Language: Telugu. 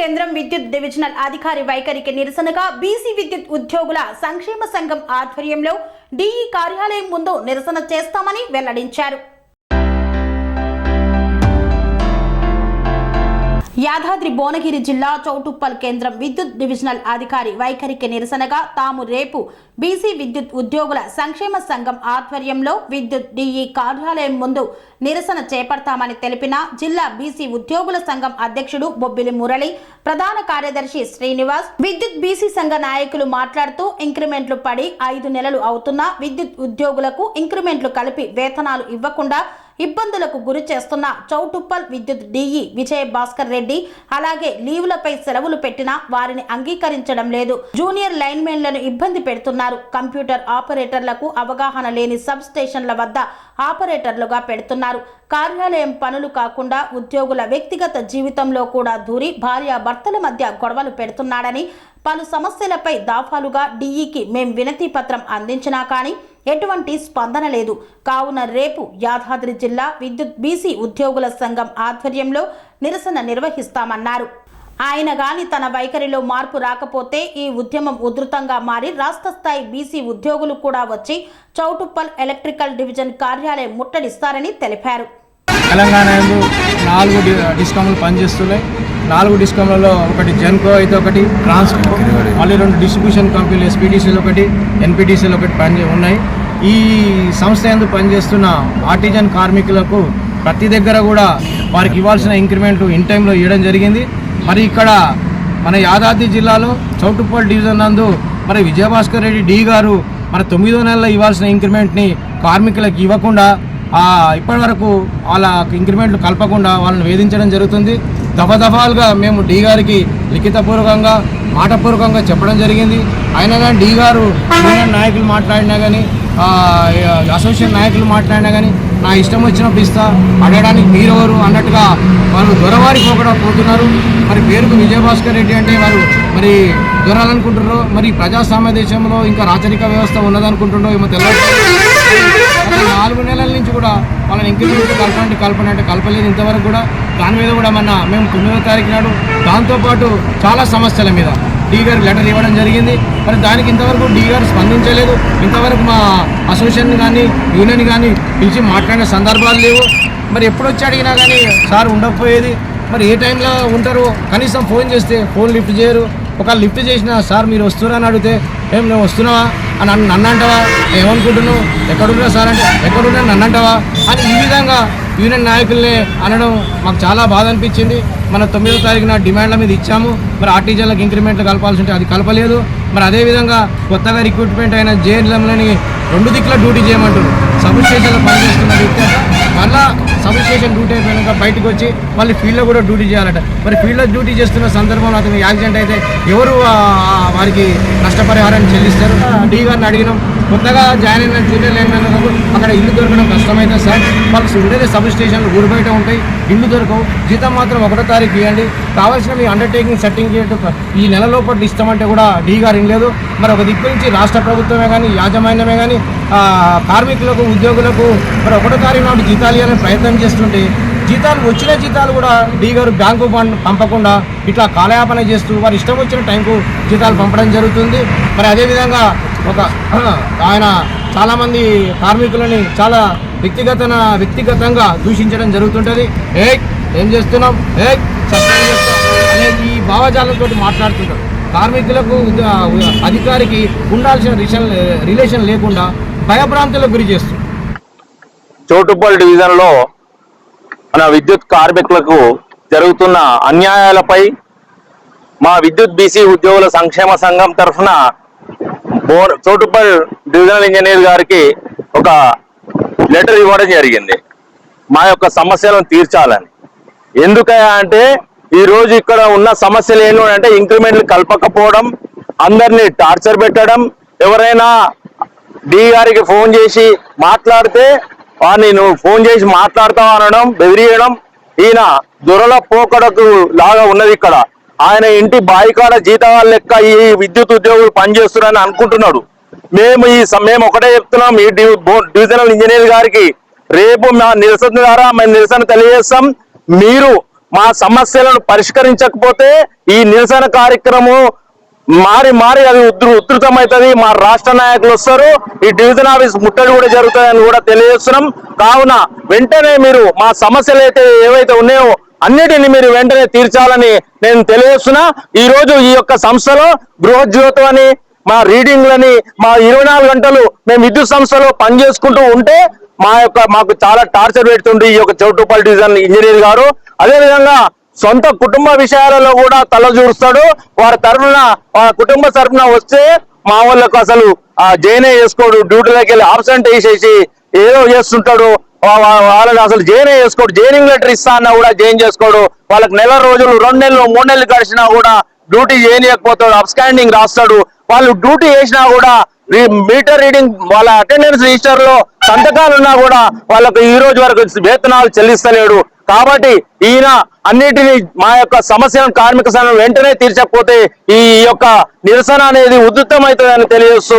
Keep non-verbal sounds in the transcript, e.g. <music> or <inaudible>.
కేంద్రం విద్యుత్ డివిజనల్ అధికారి వైఖరికి నిరసనగా బీసీ విద్యుత్ ఉద్యోగుల సంక్షేమ సంఘం ఆధ్వర్యంలో డీఈ కార్యాలయం ముందు నిరసన చేస్తామని వెల్లడించారు. యాదాద్రి భువనగిరి జిల్లా చౌటుప్పల్ కేంద్రం విద్యుత్ డివిజనల్ అధికారి వైఖరికి నిరసనగా తాము రేపు బీసీ విద్యుత్ ఉద్యోగుల సంక్షేమ సంఘం ఆధ్వర్యంలో విద్యుత్ డిఈ కార్యాలయం ముందు నిరసన చేపడతామని తెలిపిన జిల్లా బీసీ ఉద్యోగుల సంఘం అధ్యక్షుడు బొబ్బిలి మురళి ప్రధాన కార్యదర్శి శ్రీనివాస్ విద్యుత్ బీసీ సంఘ నాయకులు మాట్లాడుతూ ఇంక్రిమెంట్లు పడి ఐదు నెలలు అవుతున్నా విద్యుత్ ఉద్యోగులకు ఇంక్రిమెంట్లు కలిపి వేతనాలు ఇవ్వకుండా ఇబ్బందులకు గురి చేస్తున్న చౌటుప్పల్ విద్యుత్ డిఈ విజయ భాస్కర్ రెడ్డి అలాగే లీవులపై సెలవులు పెట్టినా వారిని అంగీకరించడం లేదు. జూనియర్ లైన్మెన్లను ఇబ్బంది పెడుతున్నారు. కంప్యూటర్ ఆపరేటర్లకు అవగాహన లేని సబ్ స్టేషన్ల వద్ద ఆపరేటర్లుగా పెడుతున్నారు. కార్యాలయం పనులు కాకుండా ఉద్యోగుల వ్యక్తిగత జీవితంలో కూడా దూరి భార్యాభర్తల మధ్య గొడవలు పెడుతున్నాడని పలు సమస్యలపై దాఫాలుగా డీఈకి మేం వినతి పత్రం అందించినా కానీ ఎటువంటి స్పందన లేదు. కావున రేపు యాదాద్రి జిల్లా విద్యుత్ బీసీ ఉద్యోగుల సంఘం ఆధ్వర్యంలో నిరసన నిర్వహిస్తామన్నారు. ఆయన గాని తన వైఖరిలో మార్పు రాకపోతే ఈ ఉద్యమం ఉధృతంగా మారి రాష్ట్ర స్థాయి బీసీ ఉద్యోగులు కూడా వచ్చి చౌటుప్పల్ ఎలక్ట్రికల్ డివిజన్ కార్యాలయం ముట్టడిస్తారని తెలిపారు. తెలంగాణ నాలుగు డి పనిచేస్తున్నాయి. నాలుగు డిస్కమ్లలో ఒకటి జెన్కో అయితే ఒకటి ట్రాన్స్కో మళ్ళీ రెండు డిస్ట్రిబ్యూషన్ కంపెనీలు ఎస్పీటీసీలు ఒకటి ఎన్పీటీసీలు ఒకటి పని ఉన్నాయి. ఈ సంస్థ యందు పనిచేస్తున్న ఆర్టిజన్ కార్మికులకు ప్రతి దగ్గర కూడా వారికి ఇవ్వాల్సిన ఇంక్రిమెంట్ ఇన్ టైంలో ఇవ్వడం జరిగింది. మరి ఇక్కడ మన యాదాద్రి జిల్లాలో చౌటుప్పల్ డివిజన్ నందు మరి విజయభాస్కర్ రెడ్డి డి గారు మన తొమ్మిదో నెలలో ఇవ్వాల్సిన ఇంక్రిమెంట్ని కార్మికులకు ఇవ్వకుండా ఇప్పటి వరకు వాళ్ళ ఇంక్రిమెంట్లు కలపకుండా వాళ్ళని వేధించడం జరుగుతుంది. దఫాదఫాలుగా మేము డీ గారికి లిఖితపూర్వకంగా మాటపూర్వకంగా చెప్పడం జరిగింది. అయినా కానీ డీ గారు యూనియన్ నాయకులు మాట్లాడినా కానీ అసోసియేషన్ నాయకులు మాట్లాడినా కానీ నా ఇష్టం వచ్చినప్పుడు ఇస్తా అడగడానికి మీరెవరు అన్నట్టుగా వాళ్ళు దొరవారి పోకడా పోతున్నారు. మరి పేరుకు విజయభాస్కర్ రెడ్డి అంటే వారు మరి దొరాలనుకుంటున్నారు మరి ప్రజాస్వామ్య దేశంలో ఇంకా రాచరిక వ్యవస్థ ఉన్నదనుకుంటున్నారో ఏమో తెలియదు నాలుగు నెలల నుంచి కూడా వాళ్ళని ఇంక్రిమెంట్ కలపండి కల్పన అంటే కలపలేదు ఇంతవరకు కూడా. దాని మీద కూడా మన మేము తొమ్మిదో తారీఖు నాడు దాంతోపాటు చాలా సమస్యల మీద డీ గారికి లెటర్ ఇవ్వడం జరిగింది. మరి దానికి ఇంతవరకు డీ గారు స్పందించలేదు. ఇంతవరకు మా అసోసియేషన్ కానీ యూనియన్ కానీ పిలిచి మాట్లాడిన సందర్భాలు లేవు. మరి ఎప్పుడు వచ్చి అడిగినా కానీ సార్ ఉండకపోయేది. మరి ఏ టైంలో ఉంటారు? కనీసం ఫోన్ చేస్తే ఫోన్ లిఫ్ట్ చేయరు. ఒక లిఫ్ట్ చేసిన సార్ మీరు వస్తున్నారని అని అడిగితే ఏం నేను వస్తున్నావా అని నన్ను నన్ను అంటావా ఏమనుకుంటున్నావు? ఎక్కడున్నా సార్ అంటే ఎక్కడున్నా నన్ను అంటావా అని ఈ విధంగా యూనియన్ నాయకుల్ని అనడం మాకు చాలా బాధ అనిపించింది. మన తొమ్మిదో తారీఖున డిమాండ్ల మీద ఇచ్చాము. మరి ఆర్టీజన్లకు ఇంక్రిమెంట్లు కలపాల్సి ఉంటే అది కలపలేదు. మరి అదేవిధంగా కొత్తగా రిక్రూట్మెంట్ అయిన జేఎన్ఎంలని రెండు దిక్కుల డ్యూటీ చేయమంటారు సబ్ స్టేషన్లో పనిచేస్తున్న వ్యక్తి మళ్ళా సబ్ స్టేషన్ డ్యూటీ అయిపోయినాక బయటకు వచ్చి మళ్ళీ ఫీల్డ్లో కూడా డ్యూటీ చేయాలట. మరి ఫీల్డ్లో డ్యూటీ చేస్తున్న సందర్భంలో అతను యాక్సిడెంట్ అయితే ఎవరు వారికి నష్టపరిహారాన్ని చెల్లిస్తారు. డీ గారిని అడిగినాం. కొత్తగా జాయిన్ అయిన జూనియర్ లైన్ అక్కడ ఇల్లు దొరకడం కష్టమైతే సార్ వాళ్ళకి ఉండేది సబ్ స్టేషన్లు ఊరు బయట ఉంటాయి ఇల్లు దొరకవు. జీతం మాత్రం ఒకటో తారీఖు ఇవ్వండి. కావాల్సిన మీ అండర్టేకింగ్ సర్టిఫికేట్ ఈ నెల లోపల ఇస్తామంటే కూడా డీ గారు లేదు మరి ఒక దిక్కు నుంచి రాష్ట్ర ప్రభుత్వమే కానీ యాజమాన్యమే కానీ కార్మికులకు ఉద్యోగులకు మరి ఒకటో తారీఖు నాటి జీతాలు ఇవ్వాలని ప్రయత్నం చేస్తుంటే జీతాలు వచ్చిన జీతాలు కూడా డీ గారు బ్యాంకు పంపకుండా ఇట్లా కాలయాపన చేస్తూ వారి ఇష్టం వచ్చిన టైంకు జీతాలు పంపడం జరుగుతుంది. మరి అదేవిధంగా ఒక <clears throat> ఆయన చాలామంది కార్మికులని చాలా వ్యక్తిగత వ్యక్తిగతంగా దూషించడం జరుగుతుంటుంది. ఏ ఏం చేస్తున్నాం ఏ అనే ఈ భావజాలంతో మాట్లాడుతుంటారు. కార్మికులకు అధికారికి ఉండాల్సిన రిషన్ రిలేషన్ లేకుండా భయభ్రాంతులకు గురి చేస్తుంది చోటుపల్లి డివిజన్లో మన విద్యుత్ కార్మికులకు జరుగుతున్న అన్యాయాలపై మా విద్యుత్ బీసీ ఉద్యోగుల సంక్షేమ సంఘం తరఫున బోర్ చోటుపల్ డివిజనల్ ఇంజనీర్ గారికి ఒక లెటర్ ఇవ్వడం జరిగింది. మా యొక్క సమస్యలను తీర్చాలని. ఎందుకయా అంటే ఈరోజు ఇక్కడ ఉన్న సమస్యలు ఏంటి అంటే ఇంక్రిమెంట్లు కలపకపోవడం అందరినీ టార్చర్ పెట్టడం ఎవరైనా డి గారికి ఫోన్ చేసి మాట్లాడితే వాడిని నువ్వు ఫోన్ చేసి మాట్లాడతావు అనడం బెదిరియడం ఈయన దొరల పోకడకు లాగా ఉన్నది ఇక్కడ. ఆయన ఇంటి బాయికాడ జీతాల లెక్క ఈ విద్యుత్ ఉద్యోగులు పనిచేస్తున్నారని అనుకుంటున్నాడు. మేము ఈ మేము ఒకటే చెప్తున్నాం ఈ డివిజనల్ ఇంజనీర్ గారికి రేపు మా నిరసన ద్వారా మేము నిరసన తెలియజేస్తాం. మీరు మా సమస్యలను పరిష్కరించకపోతే ఈ నిరసన కార్యక్రమం మారి మారి అది ఉధృ ఉధృతమవుతుంది మా రాష్ట్ర నాయకులు వస్తారు. ఈ డివిజన్ ఆఫీస్ ముట్టడి కూడా జరుగుతుందని కూడా తెలియజేస్తున్నాం. కావున వెంటనే మీరు మా సమస్యలు అయితే ఏవైతే ఉన్నాయో అన్నిటిని మీరు వెంటనే తీర్చాలని నేను తెలియజేస్తున్నా. ఈ రోజు ఈ యొక్క సంస్థలో గృహజ్యోతి అని మా రీడింగ్లని మా ఇరవై నాలుగు గంటలు మేము విద్యుత్ సంస్థలో పనిచేసుకుంటూ ఉంటే మా యొక్క మాకు చాలా టార్చర్ పెడుతుంది ఈ యొక్క చౌటుపల్లి డివిజన్ ఇంజనీర్ గారు. అదేవిధంగా సొంత కుటుంబ విషయాలలో కూడా తల చూస్తాడు వారి తరఫున వారి కుటుంబ తరఫున వస్తే మా వాళ్ళకు అసలు ఆ జైనే చేసుకోడు. డ్యూటీలోకి వెళ్ళి ఆబ్సెంట్ వేసేసి ఏదో చేస్తుంటాడు. వా- వాళ్ళని అసలు జైనే చేసుకోడు. జైనింగ్ లెటర్ ఇస్తా అన్నా కూడా జైన్ చేసుకోడు. వాళ్ళకి నెల రోజులు రెండు నెలలు మూడు నెలలు గడిచినా కూడా డ్యూటీ చేయనియకపోతాడు. అబ్స్కాండింగ్ రాస్తాడు. వాళ్ళు డ్యూటీ చేసినా కూడా రీ- మీటర్ రీడింగ్ వాళ్ళ అటెండెన్స్ రిజిస్టర్లో సంతకాలు ఉన్నా కూడా వాళ్ళకు ఈ రోజు వరకు వేతనాలు చెల్లిస్తలేడు. కాబట్టి ఈయన అన్నిటినీ మా యొక్క సమస్యలను కార్మిక సంఘం వెంటనే తీర్చకపోతే ఈ యొక్క నిరసన అనేది ఉధృతమవుతుందని తెలియజేస్తూ